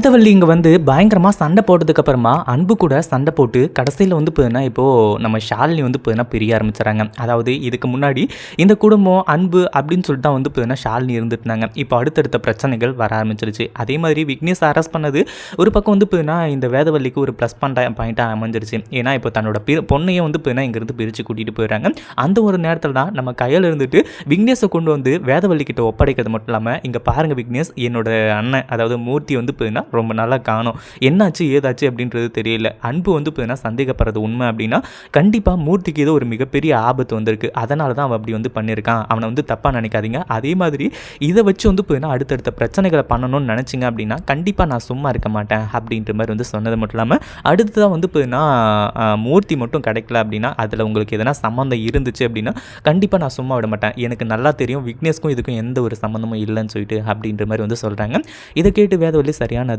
வேதவள்ளி இங்கே வந்து பயங்கரமாக சண்டை போட்டதுக்கப்புறமா அன்பு கூட சண்டை போட்டு கடைசியில் வந்து பார்த்தீங்கன்னா இப்போது நம்ம ஷாலினி வந்து பார்த்தீங்கன்னா பிரிய ஆரம்பிச்சுறாங்க அதாவது இதுக்கு முன்னாடி இந்த குடும்பம் அன்பு அப்படின்னு சொல்லிட்டு தான் வந்து பார்த்தீங்கன்னா ஷாலினி இருந்துட்டாங்க இப்போ அடுத்தடுத்த பிரச்சனைகள் வர ஆரம்பிச்சிருச்சு. அதே மாதிரி விக்னேஷ் அரெஸ்ட் பண்ணது ஒரு பக்கம் வந்து பார்த்தீங்கன்னா இந்த வேதவள்ளிக்கு ஒரு ப்ளஸ் பண்ண பாயிண்ட்டாக அமைஞ்சிருச்சு. ஏன்னா இப்போ தன்னோட பி பொண்ணையும் வந்து பார்த்தீங்கன்னா இங்கேருந்து பிரித்து கூட்டிகிட்டு போயிடுறாங்க. அந்த ஒரு நேரத்தில் தான் நம்ம கையில் இருந்துட்டு விக்னேஷை கொண்டு வந்து வேதவல்லிக்கிட்ட ஒப்படைக்கிறது மட்டும் இல்லாமல் இங்கே பாருங்கள் விக்னேஷ் என்னோட அண்ணன் அதாவது மூர்த்தி வந்து பார்த்தீங்கன்னா ரொம்ப நாளாக காணும். என்னாச்சு ஏதாச்சு அப்படின்றது தெரியல. அன்பு வந்து பார்த்தீங்கன்னா சந்தேகப்படுறது உண்மை அப்படின்னா கண்டிப்பாக மூர்த்திக்கு ஏதோ ஒரு மிகப்பெரிய ஆபத்து வந்திருக்கு. அதனால தான் அவன் அப்படி வந்து பண்ணியிருக்கான். அவனை வந்து தப்பாக நினைக்காதீங்க. அதே மாதிரி இதை வச்சு வந்து பார்த்தீங்கன்னா அடுத்தடுத்த பிரச்சனைகளை பண்ணணும்னு நினச்சிங்க அப்படின்னா கண்டிப்பாக நான் சும்மா இருக்க மாட்டேன் அப்படின்ற மாதிரி வந்து சொன்னது மட்டும் இல்லாமல் அடுத்ததாக வந்து பார்த்தீங்கன்னா மூர்த்தி மட்டும் கிடைக்கல அப்படின்னா அதில் உங்களுக்கு எதனா சம்மந்தம் இருந்துச்சு அப்படின்னா கண்டிப்பாக நான் சும்மா விட மாட்டேன். எனக்கு நல்லா தெரியும் விக்னேஷ்க்கும் இதுக்கும் எந்த ஒரு சம்மந்தமும் இல்லைன்னு சொல்லிட்டு அப்படின்ற மாதிரி வந்து சொல்கிறாங்க இதை கேட்டு வேதவல்லி சரியான